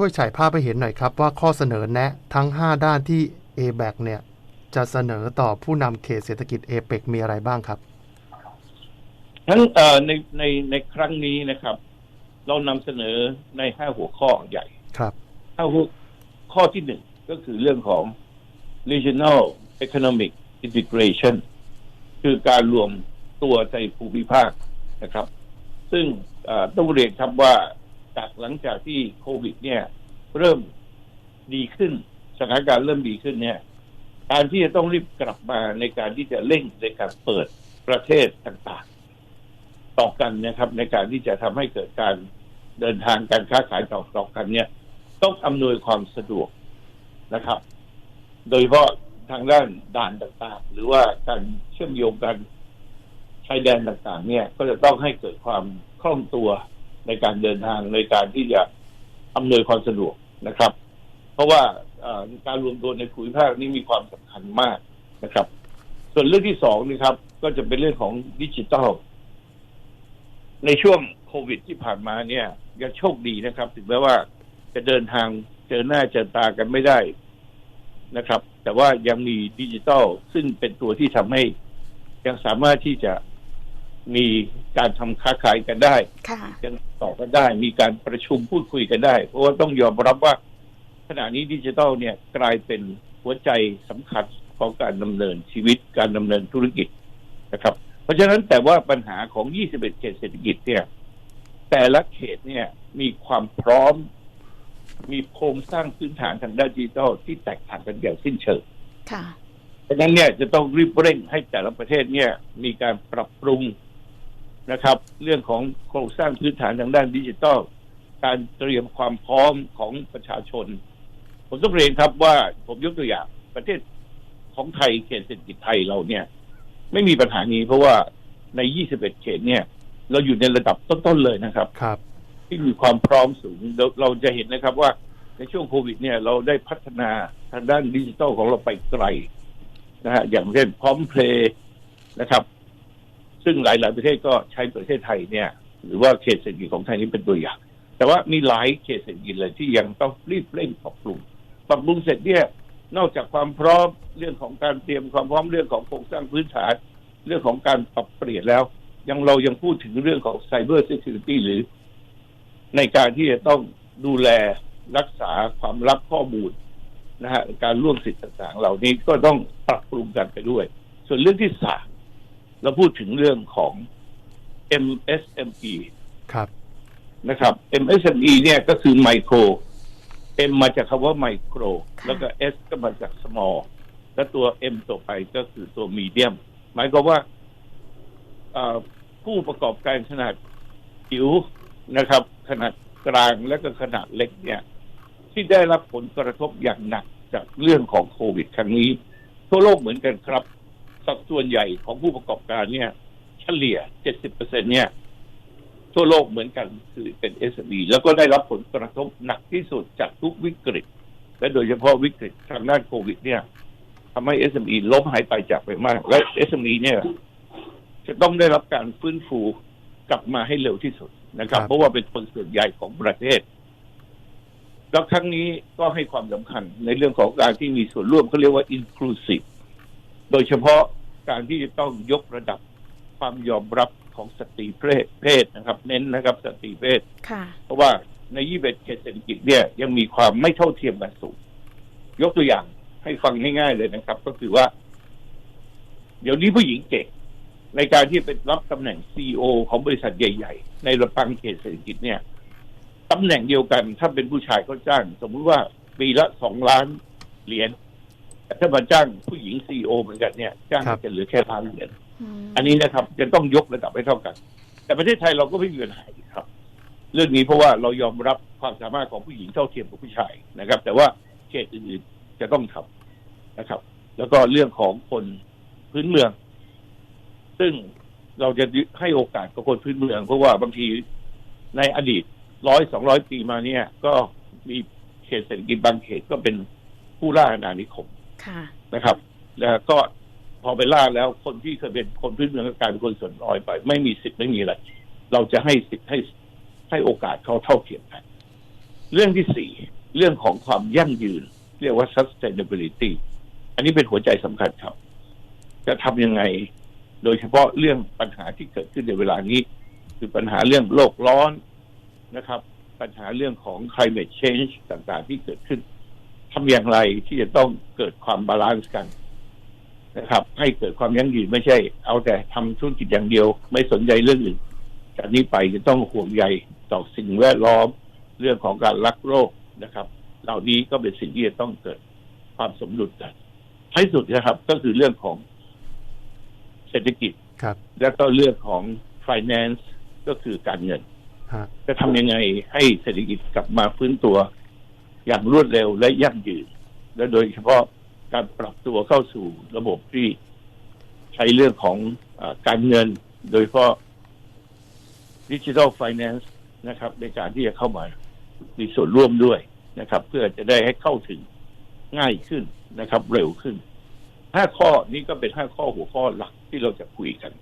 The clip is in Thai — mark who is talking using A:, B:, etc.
A: ช่วยฉายภาพไปเห็นหน่อยครับ ว่าข้อเสนอแนะทั้ง 5 ด้านที่ a b a c เนี่ย จะเสนอต่อผู้นำเขตเศรษฐกิจเอเปกมีอะไรบ้างครับ
B: ทั้งเอ่อในในในครั้งนี้นะครับ เรานำเสนอในห้าหัวข้อใหญ่
A: ครับ
B: ห้าหัวข้อที่หนึ่งก็คือเรื่องของ regional economic integration คือการรวมตัวในภูมิภาคนะครับ ซึ่งเอ่อต้องเรียนครับว่า จากหลังจากที่โควิด เนี่ย เริ่มดีขึ้นสถานการณ์เริ่มดีขึ้นเนี่ย การที่จะต้องรีบกลับมาในการที่จะเร่งในการเปิดประเทศต่างๆ ต่อกันนะครับ ในการที่จะทำให้เกิดการเดินทางการค้าขายต่อต่อกันเนี่ย ต้องอำนวยความสะดวกนะครับ โดยเฉพาะทางด้านด่านต่างๆ หรือว่าการเชื่อมโยงกันชายแดนต่างๆ เนี่ย ก็จะต้องให้เกิดความคล่องตัว ในการเดินทางในการที่จะอำนวยความสะดวกนะครับ เพราะว่าการรวมตัวในภูมิภาคนี้มีความสำคัญมากนะครับ ส่วนเรื่องที่สองนี่ครับ ก็จะเป็นเรื่องของดิจิทัล ในช่วงโควิดที่ผ่านมาเนี่ยยังโชคดีนะครับ ถึงแม้ว่าจะเดินทางเจอหน้าเจอตากันไม่ได้นะครับ แต่ว่ายังมีดิจิทัลซึ่งเป็นตัวที่ทำให้ยังสามารถที่จะ มีการทำค้าขายกันได้
C: ค่ะ
B: ยังต่อกันได้ มีการประชุมพูดคุยกันได้ เพราะว่าต้องยอมรับว่า ขณะนี้ดิจิทัลเนี่ยกลายเป็นหัวใจสำคัญของการดำเนินชีวิตการดำเนินธุรกิจนะครับ เพราะฉะนั้นแต่ว่าปัญหาของ 21 เขตเศรษฐกิจเนี่ย แต่ละเขตเนี่ยมีความพร้อม มีโครงสร้างพื้นฐานทางด้านดิจิทัลที่แตกต่างกันอย่างสิ้นเชิง
C: ค่ะ
B: เพราะฉะนั้นเนี่ยจะต้องรีบเร่งให้แต่ละประเทศเนี่ยมีการปรับปรุง นะครับ เรื่องของโครงสร้างพื้นฐานทางด้านดิจิทัลการเตรียมความพร้อมของประชาชน ผมต้องเรียนครับว่าผมยกตัวอย่างประเทศของไทยเขตเศรษฐกิจไทยเราเนี่ย ไม่มีปัญหานี้เพราะว่าใน 21 เขตเนี่ย เราอยู่ในระดับต้นๆเลยนะครับ
A: ครับ
B: ที่มีความพร้อมสูงเราเราจะเห็นนะครับว่าในช่วงโควิดเนี่ยเราได้พัฒนาทางด้านดิจิทัลของเราไปไกลนะฮะอย่างเช่นพร้อมเพลย์นะครับ ซึ่งหลาย ๆ ประเทศก็ใช้ประเทศไทยเนี่ย หรือว่าเขตเศรษฐกิจของไทยนี้เป็นตัวอย่าง แต่ว่ามีหลายเขตเศรษฐกิจเลยที่ยังต้องรีบเร่งปรับปรุงปรับปรุงเสร็จเนี่ยนอกจากความพร้อมเรื่องของการเตรียมความพร้อมเรื่องของโครงสร้างพื้นฐานเรื่องของการปรับเปลี่ยนแล้ว ยังเรายังพูดถึงเรื่องของไซเบอร์เซ u r i t y หรือ ในการที่จะต้องดูแลรักษาความลับข้อมูลนะฮะการร่วมสิทธิ์ต่างๆ เหล่านี้ก็ต้องปรับปรุงกันไปด้วย ส่วนเรื่องที่สาม เราพูดถึงเรื่องของ MSME
A: ครับ
B: นะครับ MSME เนี่ยก็คือไมโคร M มาจากคำว่าไมโคร
C: ค่ะ
B: แล้วก็ S ก็มาจาก small และตัว M ต่อไปก็คือตัวมีเดียม หมายความว่าเอ่อผู้ประกอบการขนาดจิ๋วนะครับ ขนาดกลางและก็ขนาดเล็กเนี่ย ที่ได้รับผลกระทบอย่างหนักจากเรื่องของโควิดครั้งนี้ ทั่วโลกเหมือนกันครับ สัดส่วนใหญ่ของผู้ประกอบการเนี่ย เฉลี่ย 70%เนี่ย ทั่วโลกเหมือนกันคือเป็น SME แล้วก็ได้รับผลกระทบหนักที่สุดจากทุกวิกฤต และโดยเฉพาะวิกฤตทางด้านโควิด เนี่ยทำให้ SME ล้มหายไปจากไปมาก และ SME เนี่ย จะต้องได้รับการฟื้นฟูกลับมาให้เร็วที่สุดนะครับ
A: ครับ
B: เพราะว่าเป็นคนส่วนใหญ่ของประเทศแล้วครั้งนี้ก็ให้ความสำคัญในเรื่องของการที่มีส่วนร่วมเขาเรียกว่า inclusive โดยเฉพาะ การที่จะต้องยกระดับความยอมรับของสตรีเพศเพศนะครับ เน้นนะครับสตรีเพศ
C: ค่ะ
B: เพราะว่าในยี่สิบเอ็ดเขตเศรษฐกิจเนี่ยยังมีความไม่เท่าเทียมกันสูงยกตัวอย่างให้ฟังง่ายๆเลยนะครับ ก็คือว่า เดี๋ยวนี้ผู้หญิงเก่งในการที่เป็นรับตำแหน่งซีอของบริษัทใหญ่ ๆ ในระปังเขตเศรษฐกิจเนี่ยตำแหน่งเดียวกันถ้าเป็นผู้ชายเขาจ้าง สมมุติว่าปีละสองล้านเหรียญ แต่ถ้ามาจ้างผู้หญิงซีอเหมือนกันเนี่ย จ้าง
A: ครับ
B: จะเหลือแค่ล้านเหรียญ
C: อืม
B: อันนี้นะครับจะต้องยกระดับให้เท่ากัน แต่ประเทศไทยเราก็ไม่มีปัญหาอีกครับ เรื่องนี้เพราะว่าเรายอมรับความสามารถของผู้หญิงเท่าเทียมกับผู้ชายนะครับ แต่ว่าเขตอื่นๆจะต้องทำนะครับ แล้วก็เรื่องของคนพื้นเมือง ซึ่งเราจะให้โอกาสกับคนพื้นเมือง เพราะว่าบางทีในอดีตร้อยสองร้อยปีมาเนี่ย ก็มีเขตเศรษฐกิจบางเขตก็เป็นผู้ล่าอาณานิคม
C: ค่ะ
B: นะครับ แล้วก็พอไปล่าแล้วคนที่เคยเป็นคนพื้นเมืองก็กลายเป็นคนส่วนน้อยไป ไม่มีสิทธิ์ไม่มีอะไร เราจะให้สิทธิ์ให้ให้โอกาสเขาเท่าเทียมกัน เรื่องที่สี่เรื่องของความยั่งยืน เรียกว่า sustainability อันนี้เป็นหัวใจสำคัญครับ จะทำยังไง โดยเฉพาะเรื่องปัญหาที่เกิดขึ้นในเวลานี้ คือปัญหาเรื่องโลกร้อนนะครับ ปัญหาเรื่องของ climate change ต่างๆ ที่เกิดขึ้น ทำอย่างไรที่จะต้องเกิดความบาลานซ์กันนะครับ ให้เกิดความยั่งยืนไม่ใช่ เอาแต่ทำธุรกิจอย่างเดียว ไม่สนใจเรื่องอื่นจากนี้ไปจะต้องห่วงใยต่อสิ่งแวดล้อมเรื่องของการรักโลกนะครับ เหล่านี้ก็เป็นสิ่งที่จะต้องเกิดความสมดุลกันท้ายสุดนะครับ ก็คือเรื่องของเศรษฐกิจ
A: ครับ
B: แล้วก็เรื่องของ finance ก็คือการเงิน
A: ฮะ
B: จะทำยังไงให้เศรษฐกิจกลับมาฟื้นตัว อย่างรวดเร็วและยั่งยืน และโดยเฉพาะการปรับตัวเข้าสู่ระบบที่ใช้เรื่องของอการเงิน โดยเฉพาะดิจิทัลไฟแนนซ์นะครับ ในการที่จะเข้ามามีส่วนร่วมด้วยนะครับ เพื่อจะได้ให้เข้าถึงง่ายขึ้นนะครับ เร็วขึ้นห้าข้อนี้ก็เป็นห้าข้อหัวข้อหลักที่เราจะคุยกัน